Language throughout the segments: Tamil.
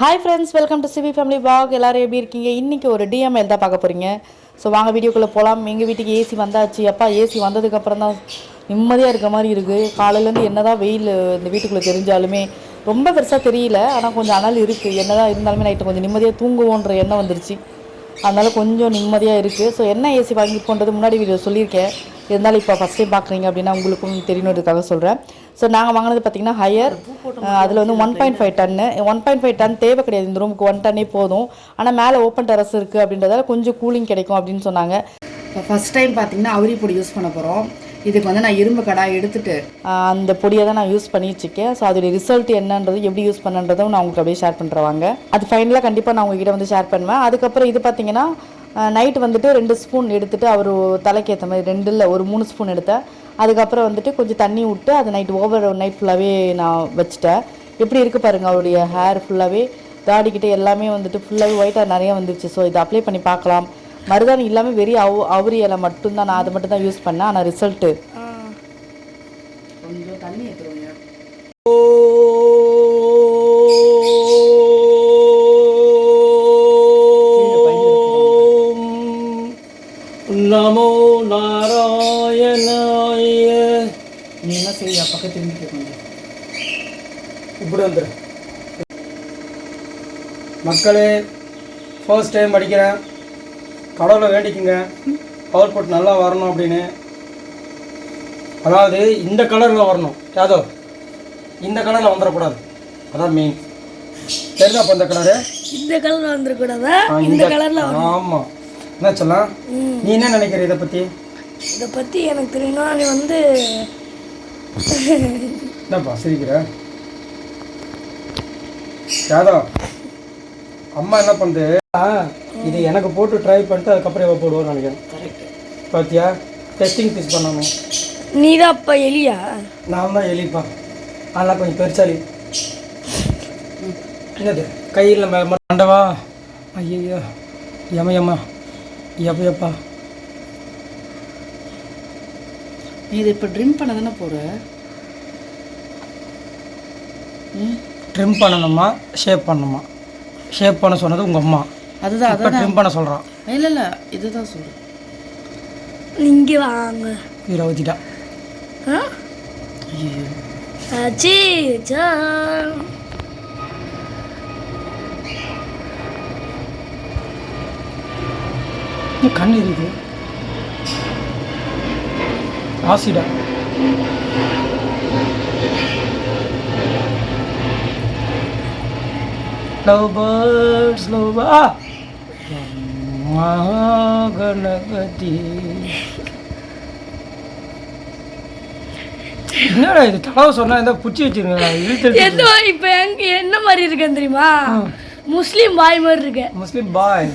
ஹாய் ஃப்ரெண்ட்ஸ் வெல்கம் டு சிவி ஃபேமிலி பாக் எல்லாரும் எப்படி இருக்கீங்க? இன்றைக்கி ஒரு டிஎம்எல் தான் பார்க்க போகிறீங்க ஸோ வாங்க வீடியோக்குள்ளே போகலாம் எங்கள் வீட்டுக்கு ஏசி வந்தாச்சு. அப்பா ஏசி வந்ததுக்கப்புறம் தான் நிம்மதியாக இருக்க மாதிரி இருக்குது காலையிலேருந்து என்ன தான் வெயில் இந்த வீட்டுக்குள்ளே தெரிஞ்சாலுமே ரொம்ப பெருசாக தெரியல. ஆனால் கொஞ்சம் அனல் இருக்குது என்ன தான் இருந்தாலுமே நைட்டு கொஞ்சம் நிம்மதியாக தூங்குவோன்ற எண்ணம் வந்துருச்சு. அதனால் கொஞ்சம் நிம்மதியாக இருக்குது ஸோ என்ன ஏசி வாங்கிப்போன்றது முன்னாடி வீடியோ சொல்லியிருக்கேன். இருந்தாலும் இப்போ ஃபஸ்ட் டைம் பார்க்குறீங்க அப்படின்னா உங்களுக்கும் தெரியணுன்றதுக்காக சொல்கிறேன் ஸோ நாங்கள் வாங்கினது பார்த்தீங்கன்னா ஹையர் அதில் வந்து ஒன் பாயிண்ட் ஃபைவ் டன்னு ஒன் பாயிண்ட் ஃபைவ் டன் தேவை கிடையாது. இந்த ரூமுக்கு ஒன் டன்னே போதும். ஆனால் மேலே ஓப்பன் டெரஸ் இருக்குது அப்படின்றதால கொஞ்சம் கூலிங் கிடைக்கும் அப்படின்னு சொன்னாங்க. ஃபஸ்ட் டைம் பார்த்தீங்கன்னா அவரி பொடி யூஸ் பண்ண போகிறோம் இதுக்கு வந்து நான் இரும்பு கடாய் எடுத்துட்டு. ஆஹ், அந்த பொடியை தான் நான் யூஸ் பண்ணி வச்சுருக்கேன் ஸோ அதோடைய ரிசல்ட் என்னன்றது எப்படி யூஸ் பண்ணுன்றதும் நான் உங்களுக்கு அப்படியே ஷேர் பண்ணுறவாங்க அது ஃபைனலாக கண்டிப்பாக நான் உங்ககிட்ட வந்து ஷேர் பண்ணுவேன். அதுக்கப்புறம் இது பார்த்தீங்கன்னா நைட் வந்துட்டு ரெண்டு ஸ்பூன் எடுத்துட்டு அவர் தலைக்கு ஏற்ற மாதிரி ரெண்டு இல்லை ஒரு மூணு ஸ்பூன் எடுத்தேன். அதுக்கப்புறம் வந்துட்டு கொஞ்சம் தண்ணி விட்டு அது நைட் ஓவர் நைட் ஃபுல்லாகவே நான் வச்சுட்டேன். எப்படி இருக்குது பாருங்கள் அவருடைய ஹேர் ஃபுல்லாகவே தாடிக்கிட்ட எல்லாமே வந்துட்டு ஃபுல்லாகவே ஒயிட்டாக நிறைய வந்துருச்சு. ஸோ இதை அப்ளை பண்ணி பார்க்கலாம். மருதாணி இல்லாமல் வெறும் அவ அவரி இலை மட்டும்தான் நான் அதை மட்டும் தான் யூஸ் பண்ணேன் ஆனால் ரிசல்ட்டு கொஞ்சம் தண்ணி ஏற்றுருவோங்க இப்படி வந்துடு மக்களே ஃபர்ஸ்ட் டைம் படிக்கிறேன் கடவுளை வேண்டிக்குங்க. பவர் போட்டு நல்லா வரணும் அப்படின்னு. அதாவது இந்த கலரில் வரணும். யாதவ் இந்த கலரில் வந்துடக்கூடாது அதான் மெயின் தெரியுதா அப்போ இந்த கலரு இந்த கலர்ல வந்துடக்கூடாதா இந்த கலர்ல ஆமாம் என்ன சொல்லலாம்? நீ என்ன நினைக்கிற இதை பற்றி இதை பத்தி எனக்கு தெரியும்னா நீ வந்து என்னப்பா சிரிக்கிற யாதவ் அம்மா என்ன பண்ணுது இது எனக்கு போட்டு ட்ரை பண்ணிட்டு அதுக்கப்புறம் இவ போடுவோம்னு நினைக்கிறேன். பாத்தியா? டெஸ்டிங் பீஸ் பண்ணணும். நீதான் அப்ப எலியா? நான் தான் எலிப்பா. அதெல்லாம் கொஞ்சம் பெருசாலி என்னது? கையில் மண்டவா? ஐயோ யம யம்மா எப்ப எப்பா? நீ இதை இப்போ ட்ரிம் பண்ண தானே போகிற ட்ரிம் பண்ணணுமா ஷேப் பண்ணணுமா? ஷேப் பண்ண சொன்னது உங்கள் அம்மா. அதுதான் இப்போ ட்ரிம் பண்ண சொல்கிறான் இல்லை இல்லை இதுதான் சொல்கிறேன் இங்க வாங்க. வீர ஊற்றிட்டா ஆ? ஆச்சி, சா. கண் இருக்குது ஆசிடா. லவ் பேர்ட்ஸ் லவ் கணபதி என்னடா இது? தடவை சொன்னா இந்த புச்சி வச்சிருங்க இழுத்து என்ன இப்ப எங்க என்ன மாதிரி இருக்கேன் தெரியுமா? முஸ்லீம் பாய் மாதிரி இருக்கேன். முஸ்லீம் பாய்.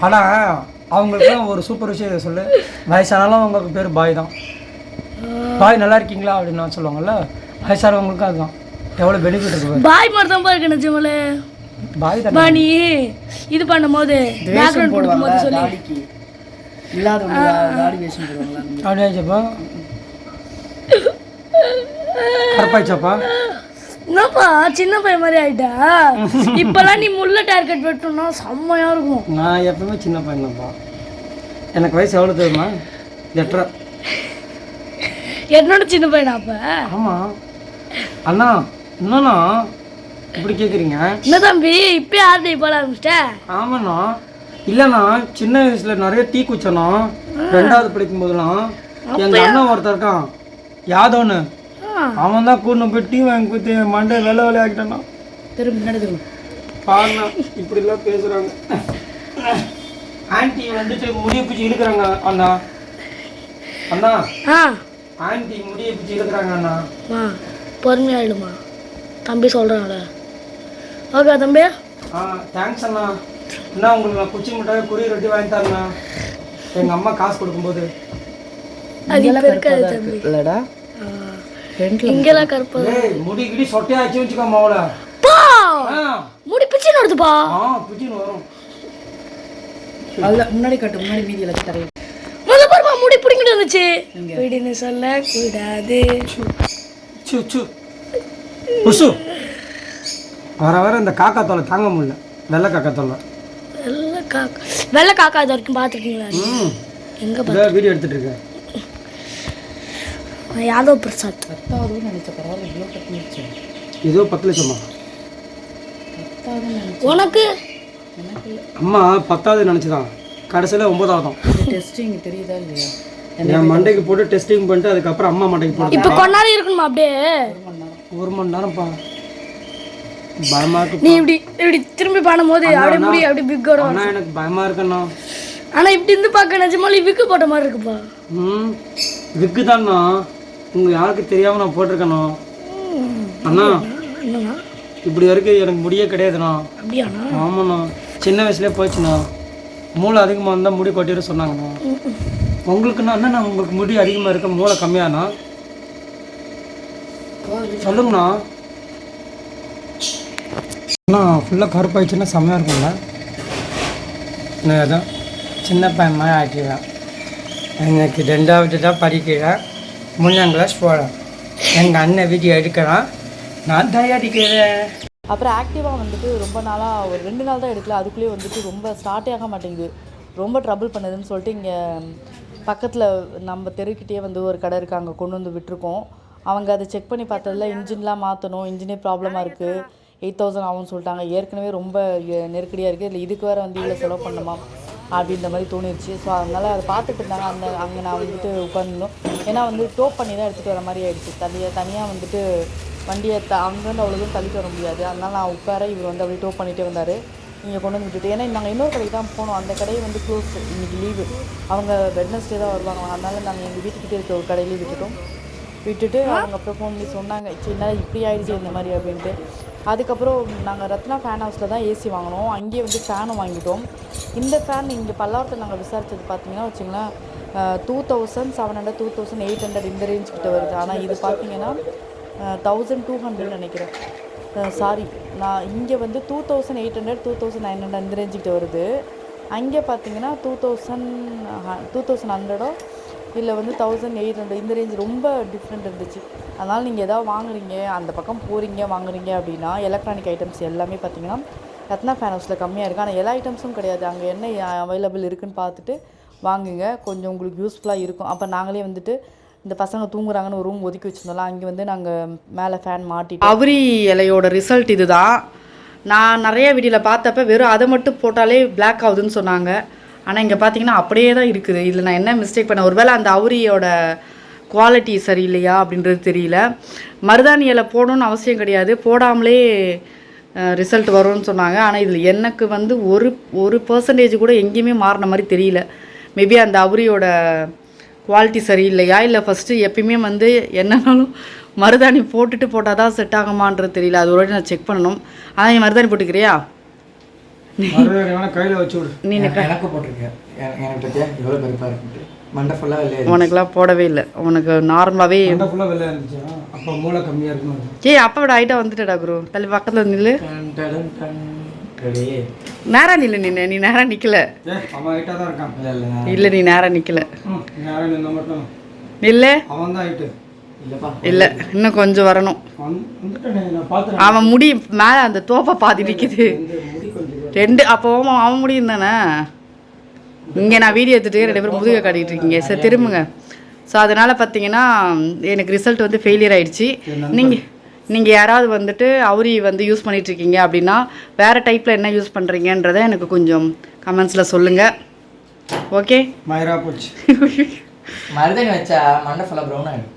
ஆனால் அவங்களுக்குலாம் ஒரு சூப்பர் விஷயம் சொல்லு. வயசானாலும் அவங்களுக்கு பேர் பாய் தான். பாய் நல்லா இருக்கீங்களா அப்படின்னு நான் சொல்லுவாங்கல்ல? வயசானவங்களுக்கும் அதுதான். எவ்வளோ பெனிஃபிட் இருக்கு. பாய் மாதிரி தான் பாருக்க நிஜமலே பாய் தானே? நீ இது பண்ணும்போது பேக்ரவுண்ட் கொடுக்கும்போது சொல்லி. இல்லாதவங்க தாடி வேஷம் கரப்பாயிச்சப்பா என்னப்பா சின்ன பையன் மாதிரி ஆயிட்டா? இப்பெல்லாம் நீ முள்ள டார்கெட் வெட்டணும்னா செம்மையா இருக்கும். நான் எப்பவுமே சின்ன பையன்தான்ப்பா எனக்கு வயசு எவ்வளோ தெரியுமா? எட்டரை. என்னோட சின்ன பையனா அப்ப? ஆமாம் அண்ணா என்னண்ணா? இப்படி கேட்குறீங்க என்ன தம்பி? இப்பயே ஆர்டை போட ஆரம்பிச்சிட்ட. ஆமாண்ணா. இல்லைண்ணா சின்ன வயசுல நிறைய டீ குச்சனோ ரெண்டாவது படிக்கும் போதெல்லாம் எங்க அண்ணன் ஒருத்தன் இருக்கான். யாதவ்னு அவன் தான் கூட்டு போய் டீ வாங்கி கொடுத்து மண்டை வெள்ளை வெள்ளை ஆக்கிட்டானா திரும்ப திரும்ப. பாருண்ணா இப்படி எல்லாம் பேசுறாங்க. ஆன்ட்டி வந்துட்டு முடிய பிடிச்சி இழுக்கிறாங்க அண்ணா. அண்ணா. ஆ. ஆன்ட்டி முடிய பிடிச்சி இழுக்கிறாங்க அண்ணா. பொறுமையாயிடுமா தம்பி சொல்கிறான்ல ஓகே தம்பி. ஆ தேங்க்ஸ் அண்ணா. என்ன உங்களுக்கு நான் குச்சி மிட்டாய் குறி ரொட்டி வாங்கி தரேண்ணா எங்கள் அம்மா காசு கொடுக்கும்போது. அது இப்போ இருக்காது தம்பி. இல்லடா. இங்கெல்லாம் கருப்பு. ஏய் முடி கிடி சொட்டையாச்சு வச்சுக்கோ மாவுல. பா! ஆ. முடி பிச்சுன்னு வருதுப்பா ஆ பிடிச்சின்னு வரும். அதில் முன்னாடி கட்டு முன்னாடி எல்லாத்தையும் தரையும் முத பாருமா முடி பிடிங்கிட்டு வந்துச்சு. வீடுன்னு சொல்ல கூடாது. சு சு. உசு வர வர இந்த காக்கா தொல்லை தாங்க முடியல. வெள்ளை காக்கா தொல்லை. வெள்ளை காக்கா. வெள்ளை காக்கா இது வரைக்கும் பார்த்துருக்கீங்களா? எங்கே வீடியோ எடுத்துட்டு இருக்கேன். யாதவ் பிரசாத். பத்தாவதுன்னு நினைச்ச பரவாயில்ல இவ்வளோ கட்டிடுச்சு ஏதோ பத்து லட்சமா? உனக்கு? அம்மா பத்தாவது நினச்சிதான். கடைசியில் ஒன்பதாவது டெஸ்டிங் தெரியுதா இல்லையா? என் மண்டைக்கு போட்டு டெஸ்டிங் பண்ணிட்டு அதுக்கப்புறம் அம்மா மண்டைக்கு போட்டு இப்போ நேரம் இருக்கணுமா அப்படியே? ஒரு மணி நேரம்ப்பா பயமா இருக்கு நீ இப்படி இப்படி திரும்பி பண்ணும்போது அப்படியே முடி அப்படியே பிக்கோட அண்ணா எனக்கு பயமா இருக்குண்ணா. ஆனா இப்படி இருந்து பார்க்க நிஜமாலே விக்கு போட்ட மாதிரி இருக்குப்பா. ம் விக்கு தாண்ணா உங்க யாருக்கு தெரியாம நான் போட்டிருக்கேண்ணா. அண்ணா இப்படி வரைக்கும் எனக்கு முடியே கிடையாதுண்ணா. அப்படியாண்ணா? ஆமாண்ணா. சின்ன வயசுலேயே போச்சுண்ணா. மூளை அதிகமாக இருந்தால் முடி கொட்டிடும் சொன்னாங்கண்ணா. உங்களுக்குண்ணா அண்ணா உங்களுக்கு முடி அதிகமாக இருக்க மூளை கம்மியாண்ணா. சொல்லுங்கண்ணா. அண்ணா ஃபுல்லாக கருப்பாயிடுச்சுன்னா செம்மையாக இருக்கும்ல. நான் ஏதோ சின்ன பையன் மாதிரி ஆக்கிடுவேன் எனக்கு ரெண்டாவது தான் படிக்கிறேன் மூணாம் கிளாஸ் போகிறேன் எங்கள் அண்ணன் வீடியோ எடுக்கிறான். நான் தான் அடிக்கிறேன் அப்புறம் ஆக்டிவாக வந்துட்டு ரொம்ப நாளாக ஒரு ரெண்டு நாள் தான் எடுக்கல. அதுக்குள்ளேயே வந்துட்டு ரொம்ப ஸ்டார்ட்டே ஆக மாட்டேங்குது. ரொம்ப ட்ரபிள் பண்ணுதுன்னு சொல்லிட்டு இங்கே பக்கத்தில் நம்ம தெருக்கிட்டே வந்து ஒரு கடை இருக்குது அங்கே கொண்டு வந்து விட்டுருக்கோம். அவங்க அதை செக் பண்ணி பார்த்ததுல இன்ஜின்லாம் மாற்றணும் இன்ஜினே ப்ராப்ளமாக இருக்குது எயிட் தௌசண்ட் ஆகும்னு சொல்லிட்டாங்க. ஏற்கனவே ரொம்ப நெருக்கடியாக இருக்குது இல்லை இதுக்கு வேறு வந்து இவ்வளோ செலவு பண்ணணுமா அப்படின்ற மாதிரி தோணிருச்சு. ஸோ அதனால் அதை பார்த்துட்டு இருந்தாங்க. அந்த அங்கே நான் வந்துட்டு உட்காந்துருந்தோம் ஏன்னா வந்து டோப் பண்ணி தான் எடுத்துகிட்டு வர மாதிரி ஆகிடுச்சு தனியாக தனியாக வந்துட்டு வண்டியை த அங்கேருந்து அவ்வளோதும் தள்ளிட்டு வர முடியாது. அதனால் நான் உட்கார இவர் வந்து அப்படியே டோப் பண்ணிகிட்டே வந்தார். இங்கே கொண்டு வந்து விட்டுட்டு ஏன்னா நாங்கள் இன்னொரு கடைக்கு தான் போனோம். அந்த கடையை வந்து க்ளோஸ் இன்றைக்கி லீவு அவங்க வெட்னஸ்டே தான் வருவாங்க. அதனால் நாங்கள் எங்கள் வீட்டுக்கிட்டே இருக்க ஒரு கடையிலேயே விட்டுட்டோம். விட்டுட்டு அவங்க அப்புறம் ஃபோன் பண்ணி சொன்னாங்க. சின்ன இப்படி ஆயிடுச்சு இந்த மாதிரி அப்படின்ட்டு. அதுக்கப்புறம் நாங்கள் ரத்னா ஃபேன் ஹவுஸில் தான் ஏசி வாங்கினோம். அங்கேயே வந்து ஃபேனும் வாங்கிட்டோம். இந்த ஃபேன் இங்கே பல்லாவரத்தில் நாங்கள் விசாரித்தது பார்த்தீங்கன்னா வச்சுங்களேன் two thousand seven hundred two thousand eight hundred இந்த ரேஞ்ச் கிட்ட வருது. ஆனால் இது பார்த்தீங்கன்னா தௌசண்ட் டூ ஹண்ட்ரட் நினைக்கிறேன். சாரி நான் இங்கே வந்து two thousand eight hundred two thousand nine hundred இந்த ரேஞ்சுக்கிட்ட வருது. அங்கே பார்த்தீங்கன்னா டூ தௌசண்ட் டூ தௌசண்ட் ஹண்ட்ரடோ இல்லை வந்து தௌசண்ட் எயிட் ஹண்ட்ரட் இந்த ரேஞ்ச் ரொம்ப டிஃப்ரெண்ட் இருந்துச்சு. அதனால் நீங்கள் எதாவது வாங்குறீங்க அந்த பக்கம் போகிறீங்க வாங்குறீங்க அப்படின்னா எலக்ட்ரானிக் ஐட்டம்ஸ் எல்லாமே பார்த்தீங்கன்னா ரத்னா ஃபேன் ஹவுஸில் கம்மியாக இருக்குது ஆனால் எல்லா ஐட்டம்ஸும் கிடையாது. அங்கே என்ன அவைலபிள் இருக்குன்னு பார்த்துட்டு வாங்குங்க. கொஞ்சம் உங்களுக்கு யூஸ்ஃபுல்லாக இருக்கும். அப்போ நாங்களே வந்துட்டு இந்த பசங்க தூங்குறாங்கன்னு ஒரு ரூம் ஒதுக்கி வச்சிருந்தோம்ல அங்கே வந்து நாங்கள் மேலே ஃபேன் மாட்டி அவரி இலையோட ரிசல்ட் இதுதான். நான் நிறைய வீடியோவில் பார்த்தப்ப வெறும் அதை மட்டும் போட்டாலே பிளாக் ஆகுதுன்னு சொன்னாங்க. ஆனால் இங்கே பார்த்தீங்கன்னா அப்படியே தான் இருக்குது. இதில் நான் என்ன மிஸ்டேக் பண்ணேன்? ஒருவேளை அந்த அவுரியோட குவாலிட்டி சரியில்லையா அப்படின்றது தெரியல. மருதாணி இலை போடணும்னு அவசியம் கிடையாது. போடாமலே ரிசல்ட் வரும்னு சொன்னாங்க. ஆனால் இதில் எனக்கு வந்து ஒரு ஒரு பர்சன்டேஜ் கூட எங்கேயுமே மாறின மாதிரி தெரியல. மேபி அந்த அவுரியோட குவாலிட்டி சரியில்லையா? இல்லை ஃபஸ்ட்டு எப்பயுமே வந்து என்னன்னாலும் மருதாணி போட்டுட்டு போட்டால் தான் செட் ஆகுமான்றது தெரியல. அது ஒரு நான் செக் பண்ணணும். ஆனால் நீ மருதாணி போட்டுக்கிறியா? கையில் வச்சு விடு. நீ எனக்கு போட்டிருக்கேன். எனக்கு பெருப்பாக போடவே இல்லை. உனக்கு நார்மலாகவே இருந்துச்சு. அப்போ மூளை கம்மியாக ஏய் அப்பா விட ஹைட்டாக வந்துட்டடா குரு. தள்ளி பக்கத்தில் நில்லு. நேரா நில்லு நின்று நீ நேரா நிற்கல ஏ அவன் ஹைட்டாக தான் இருக்கான். இல்லை இல்லை நான் இல்லை நீ நேரா நிற்கல ம் யாரும் நின்ன மட்டும். நில்லு அவன் தான் ஹைட்டு இல்லைப்பா. இல்லை இன்னும் கொஞ்சம் வரணும். வந்துட்டேனே நான் பார்த்துறேன் அவன் முடி மேலே அந்த தோப்பை பாதி நிற்கிது கொஞ்சம் ரெண்டு அப்போ அவன் முடியும் தானே? இங்கே நான் வீடியோ எடுத்துட்டு ரெண்டு பேரும் முதுகை காட்டிகிட்டு இருக்கீங்க. சரி திரும்புங்க. ஸோ அதனால் பார்த்தீங்கன்னா எனக்கு ரிசல்ட் வந்து ஃபெயிலியர் ஆயிடுச்சு. நீங்கள் நீங்கள் யாராவது வந்துட்டு அவுரி வந்து யூஸ் பண்ணிட்டு இருக்கீங்க அப்படின்னா வேறு டைப்பில் என்ன யூஸ் பண்ணுறீங்கன்றதை எனக்கு கொஞ்சம் கமெண்ட்ஸில் சொல்லுங்கள் ஓகே மயிரா போச்சு. மருதாணி வச்சா மண்டை ஃபுல்லாக ப்ரௌன் ஆகிடும்